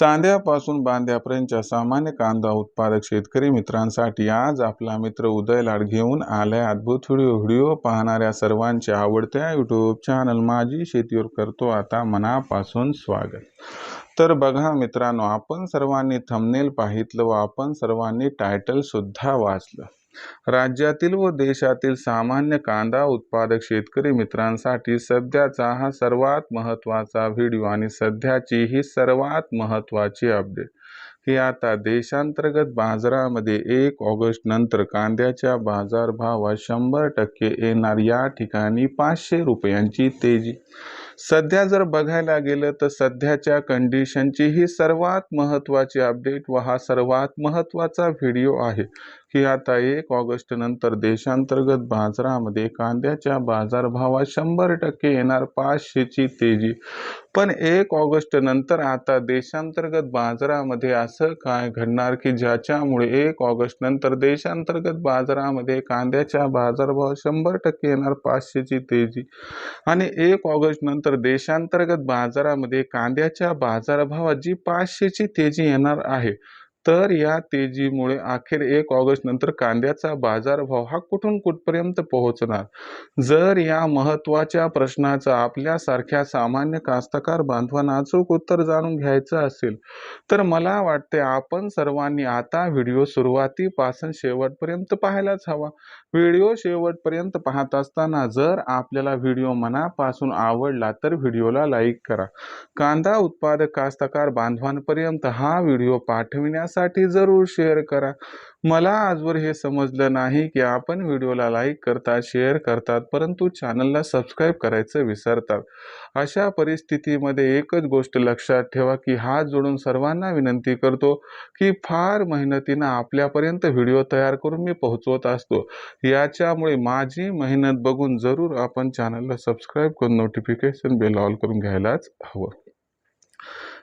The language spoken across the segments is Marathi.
चांद्यापासून बांद्यापर्यंतच्या सामान्य कांदा उत्पादक शेतकरी मित्रांसाठी आज आपला मित्र उदय लाड घेऊन आलाय अद्भुत व्हिडिओ. व्हिडिओ पाहणाऱ्या सर्वांच्या आवडत्या यूट्यूब चॅनल माझी शेतीवर करतो आता मनापासून स्वागत. तर बघा मित्रांनो आपण सर्वांनी थंबनेल पाहितलं व आपण सर्वांनी टायटलसुद्धा वाचलं. राज्यातील व देशातील सामान्य कांदा उत्पादक शेतकरी मित्रांसाठी सध्याचा हा सर्वात महत्त्वाचा व्हिडिओ आणि सध्याची ही सर्वात महत्त्वाची अपडेट. की आता देशांतर्गत बाजारामध्ये एक ऑगस्ट नंतर कांद्याच्या बाजारभावात शंभर टक्के येणार. या ठिकाणी पाचशे रुपयांची तेजी. सध्या जर बघायला गेलं तर सध्याच्या कंडिशनची ही सर्वात महत्त्वाची अपडेट व हा सर्वात महत्त्वाचा व्हिडिओ आहे. की आता एक ऑगस्ट नंतर देशांतर्गत बाजारामध्ये कांद्याच्या बाजारभावात शंभर टक्के येणार पाचशेची तेजी. पण एक ऑगस्ट नंतर आता देशांतर्गत बाजारामध्ये असं काय घडणार की ज्याच्यामुळे एक ऑगस्ट नंतर देशांतर्गत बाजारामध्ये कांद्याच्या बाजारभाव शंभर टक्के येणार पाचशेची तेजी? आणि एक ऑगस्ट नंतर देशांतर्गत बाजारामध्ये कांद्याच्या बाजारभावात जी पाचशेची तेजी येणार आहे तर या तेजीमुळे अखेर एक ऑगस्ट नंतर कांद्याचा बाजारभाव हा कुठून कुठपर्यंत पोहोचणार? जर या महत्त्वाच्या प्रश्नाचा आपल्यासारख्या सामान्य कास्तकार बांधवांना अचूक उत्तर जाणून घ्यायचं असेल तर मला वाटते आपण सर्वांनी आता व्हिडिओ सुरुवातीपासून शेवटपर्यंत पाहायलाच हवा. व्हिडिओ शेवटपर्यंत पाहत असताना जर आपल्याला व्हिडिओ मनापासून आवडला तर व्हिडिओला लाईक करा. कांदा उत्पादक कास्तकार बांधवांपर्यंत हा व्हिडिओ पाठविण्यासाठी जरूर शेअर करा. मला आजवर हे समजलं नाही की आपण व्हिडिओला लाईक करतात शेअर करतात परंतु चॅनलला सबस्क्राईब करायचं विसरतात. अशा परिस्थितीमध्ये एकच गोष्ट लक्षात ठेवा की हात जोडून सर्वांना विनंती करतो की फार मेहनतीनं आपल्यापर्यंत व्हिडिओ तयार करून मी पोहोचवत असतो. याच्यामुळे माझी मेहनत बघून जरूर आपण चॅनलला सबस्क्राईब करून नोटिफिकेशन बेल ऑल करून घ्यायलाच हवं.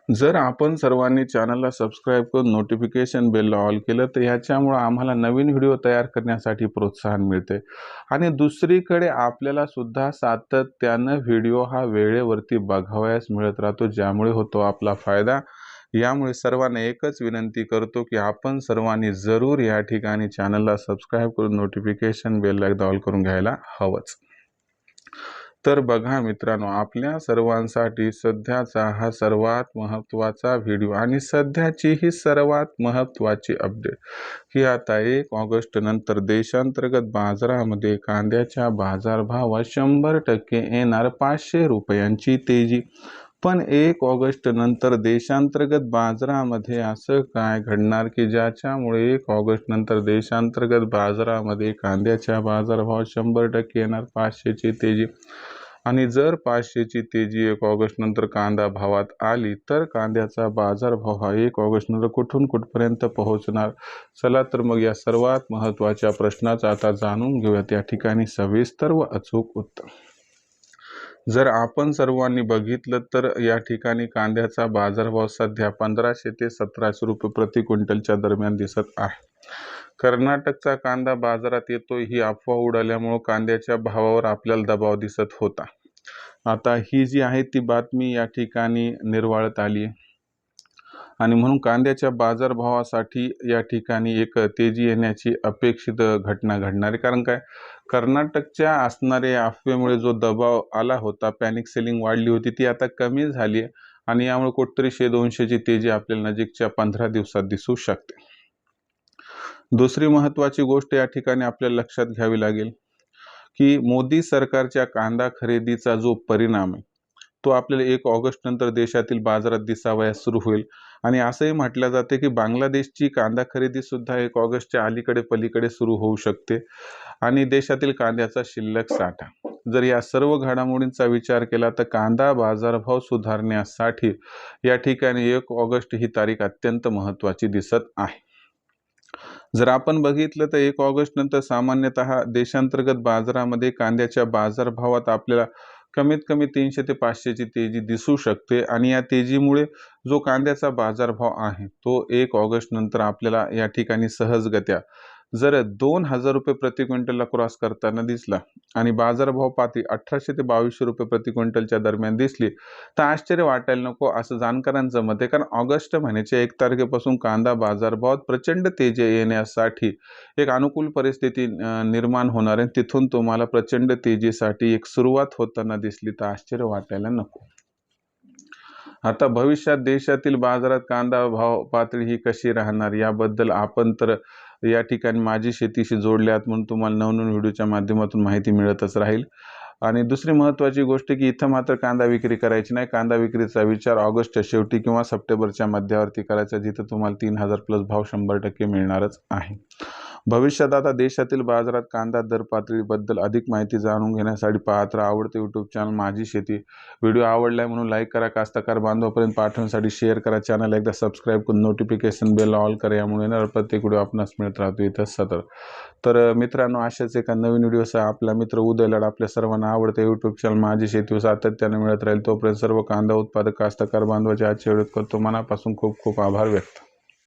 जर आपण सर्वांनी चॅनलला सबस्क्राईब करून नोटिफिकेशन बेलला ऑल केलं तर ह्याच्यामुळं आम्हाला नवीन व्हिडिओ तयार करण्यासाठी प्रोत्साहन मिळते. आणि दुसरीकडे आपल्याला सुद्धा सातत्यानं व्हिडिओ हा वेळेवरती बघावयास मिळत राहतो ज्यामुळे होतो आपला फायदा. यामुळे सर्वांना एकच विनंती करतो की आपण सर्वांनी जरूर या ठिकाणी चॅनलला सबस्क्राईब करून नोटिफिकेशन बेलला एकदा ऑल करून घ्यायला हवंच. तर बघा मित्रांनो आपल्या सर्वांसाठी सध्याचा हा सर्वात महत्त्वाचा व्हिडिओ आणि सध्याची ही सर्वात महत्त्वाची अपडेट. ही आता एक ऑगस्ट नंतर देशांतर्गत बाजारामध्ये कांद्याच्या बाजारभावात शंभर टक्के येणार पाचशे रुपयांची तेजी. पण एक ऑगस्ट नंतर देशांतर्गत बाजारामध्ये असं काय घडणार की ज्याच्यामुळे एक ऑगस्ट नंतर देशांतर्गत बाजारामध्ये कांद्याच्या बाजारभाव शंभर टक्के येणार पाचशेची तेजी. आणि जर पाचशेची तेजी एक ऑगस्ट नंतर कांदा भावात आली तर कांद्याचा बाजारभाव हा एक ऑगस्ट नंतर कुठून कुठपर्यंत पोहोचणार? चला तर मग या सर्वात महत्त्वाच्या प्रश्नाचं आता जाणून घेऊयात. या ठिकाणी सविस्तर व अचूक उत्तर. जर आपण सर्वांनी बघितलं तर या ठिकाणी कांद्याचा बाजारभाव सध्या पंधराशे ते सतराशे रुपये प्रति क्विंटलच्या दरम्यान दिसत आहे. कर्नाटकचा कांदा बाजारात येतो ही अफवा उडाल्यामुळं कांद्याच्या भावावर आपल्याला दबाव दिसत होता. आता ही जी आहे ती बातमी या ठिकाणी निर्वाळत आली आहे आणि म्हणून कांद्याच्या बाजारभावासाठी या ठिकाणी एक तेजी येण्याची अपेक्षित घटना घडणार आहे. कारण काय? कर्नाटकच्या असणाऱ्या अफवेमुळे जो दबाव आला होता पॅनिक सेलिंग वाढली होती ती आता कमी झाली आहे आणि यामुळे कुठतरी शे दोनशेची तेजी आपल्याला नजीकच्या पंधरा दिवसात दिसू शकते. दुसरी महत्त्वाची गोष्ट या ठिकाणी आपल्याला लक्षात घ्यावी लागेल की मोदी सरकारच्या कांदा खरेदीचा जो परिणाम आहे तो आपल्याला एक ऑगस्ट नंतर देशातील बाजारात दिसावयास सुरू होईल. आणि असंही म्हटलं जाते की बांगलादेशची कांदा खरेदीसुद्धा एक ऑगस्टच्या अलीकडे पलीकडे सुरू होऊ शकते. आणि देशातील कांद्याचा शिल्लक साठा. जर या सर्व घडामोडींचा विचार केला तर कांदा बाजारभाव सुधारण्यासाठी या ठिकाणी एक ऑगस्ट ही तारीख अत्यंत महत्त्वाची दिसत आहे. जर आपण बघितलं तर एक ऑगस्ट नंतर सामान्यतः देशांतर्गत बाजारामध्ये कांद्याच्या बाजारभावात आपल्याला कमीत कमी तीनशे ते पाचशेची तेजी दिसू शकते आणि या तेजीमुळे जो कांद्याचा बाजारभाव आहे तो एक ऑगस्ट नंतर आपल्याला या ठिकाणी सहजगत्या जर दोन हजार रुपये प्रति क्विंटलला क्रॉस करताना दिसला आणि बाजारभाव पाती अठराशे ते बावीसशे रुपये प्रति क्विंटलच्या दरम्यान दिसली तर आश्चर्य वाटायला नको असं जाणकारांचं मत आहे. कारण ऑगस्ट महिन्याच्या एक तारखेपासून कांदा बाजारभावात प्रचंड तेजी येण्यासाठी एक अनुकूल परिस्थिती निर्माण होणार आहे. तिथून तुम्हाला प्रचंड तेजीसाठी एक सुरुवात होताना दिसली तर आश्चर्य वाटायला नको. आता भविष्यात देशातील बाजारात कांदा भाव पातळी ही कशी राहणार याबद्दल आपण तर या ठिकाणी माझी शेतीशी जोडल्यात म्हणून तुम्हाला नवनवीन व्हिडिओच्या माध्यमातून माहिती मिळतच राहील. आणि दुसरी महत्त्वाची गोष्ट की इथं मात्र कांदा विक्री करायची नाही. कांदा विक्रीचा विचार ऑगस्टच्या शेवटी किंवा सप्टेंबरच्या मध्यावरती करायचा जिथं तुम्हाला तीन हजार प्लस भाव शंभर टक्के मिळणारच आहे. भविष्यात आता देशातील बाजारात कांदा दर पातळीबद्दल अधिक माहिती जाणून घेण्यासाठी पाहत राहा. आवडते यूट्यूब चॅनल माझी शेती. व्हिडिओ आवडला आहे म्हणून लाईक करा. कास्तकार बांधवापर्यंत पाठवण्यासाठी शेअर करा. चॅनल एकदा सबस्क्राईब करून नोटिफिकेशन बेल ऑल करा. यामुळे येणार प्रत्येक व्हिडिओ आपणास मिळत राहतो इथं सतर तर मित्रांनो अशाच एका नवीन व्हिडिओसह आपला मित्र उदयलाड आपल्या सर्वांना आवडते. यूट्यूब चॅनल माझी शेती सातत्याने मिळत राहील. तोपर्यंत सर्व कांदा उत्पादक कास्तकार बांधवाचे आजच्या व्हिडिओत करतो. मनापासून खूप खूप आभार व्यक्त.